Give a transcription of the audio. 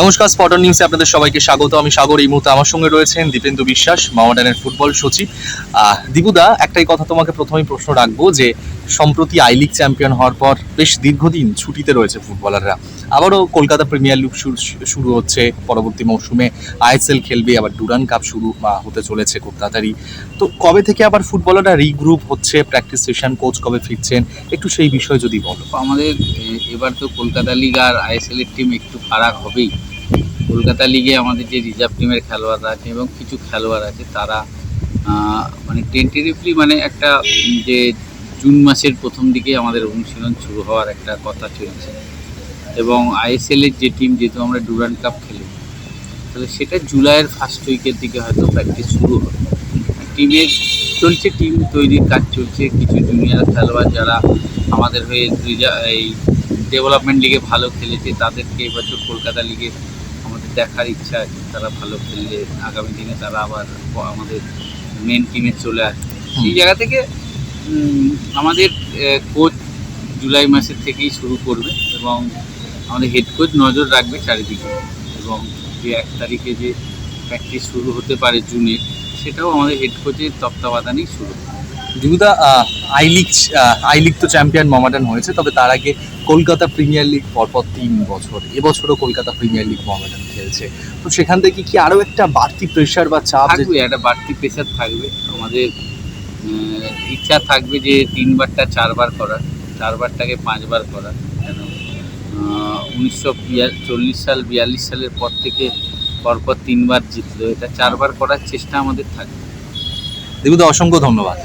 নমস্কার স্পটন নিউজে আপনাদের সবাইকে স্বাগত। আমি সাগর, এই মুহূর্তে আমার সঙ্গে রয়েছেন দীপেন্দু বিশ্বাস মাওয়াডানের ফুটবল সচিব। দীপুদা, একটাই কথা তোমাকে প্রথমেই প্রশ্ন রাখব যে, সম্প্রতি আই লিগ চ্যাম্পিয়ন হওয়ার পর বেশ দীর্ঘদিন ছুটিতে রয়েছে ফুটবলাররা। আবারও কলকাতা প্রিমিয়ার লিগ শুরু হচ্ছে পরবর্তী মৌসুমে। আইএসএল খেলবে, আবার ডুরান কাপ শুরু হতে চলেছে খুব তাড়াতাড়ি। তো কবে থেকে আবার ফুটবলাররা রিগ্রুপ হচ্ছে প্র্যাকটিস সেশন কোচ কবে ফিরছেন? একটু সেই বিষয়ে যদি বলো। আমাদের এবার তো কলকাতা লিগ আর আইএসএল এর টিম একটু ফারাক হবেই। কলকাতা লিগে আমাদের যে রিজার্ভ টিমের খেলোয়াড়রা আছে এবং কিছু খেলোয়াড় আছে, তারা মানে টেন্টেটিভলি মানে একটা যে জুন মাসের প্রথম দিকে আমাদের অনুশীলন শুরু হওয়ার একটা কথা চলছে। এবং আইএসএল এর যে টিম যেহেতু আমরা ডুরান্ড কাপ খেলি, তাহলে সেটা জুলাইয়ের ফার্স্ট উইকের দিকে হয়তো প্র্যাকটিস শুরু হবে। টিমের চলছে টিম তৈরির কাজ চলছে, কিছু জুনিয়র খেলোয়াড় যারা আমাদের হয়ে এই ডেভেলপমেন্ট লিগে ভালো খেলেছে, তাদেরকে এবছর কলকাতা লিগে আমাদের দেখার ইচ্ছা আছে তারা ভালো খেললে আগামী দিনে তারা আবার আমাদের মেন টিমে চলে আসবে সেই জায়গা থেকে আমাদের কোচ জুলাই মাসের থেকেই শুরু করবে এবং আমাদের হেড কোচ নজর রাখবে চারিদিকে এবং যে এক তারিখে যে প্র্যাকটিস শুরু হতে পারে জুনে সেটাও আমাদের হেড কোচের তত্ত্বাবধানেই শুরু হবে। দিগুদা আই লিগ আই লিগ তো চ্যাম্পিয়ন মহামেডান হয়েছে তবে তার আগে কলকাতা প্রিমিয়ার লিগ পরপর তিন বছর এবছরও কলকাতা প্রিমিয়ার লিগ মহামেডান খেলছে। তো সেখান থেকে কি আরও একটা বাড়তি প্রেশার বা চাপ একটা বাড়তি প্রেশার থাকবে। আমাদের ইচ্ছা থাকবে যে তিনবারটা চারবার করার চারবারটাকে পাঁচবার করার। কেন? উনিশশো চল্লিশ সাল বিয়াল্লিশ সালের পর থেকে পরপর তিনবার জিতলো। এটা চারবার করার চেষ্টা আমাদের থাকবে। দিগুদা অসংখ্য ধন্যবাদ।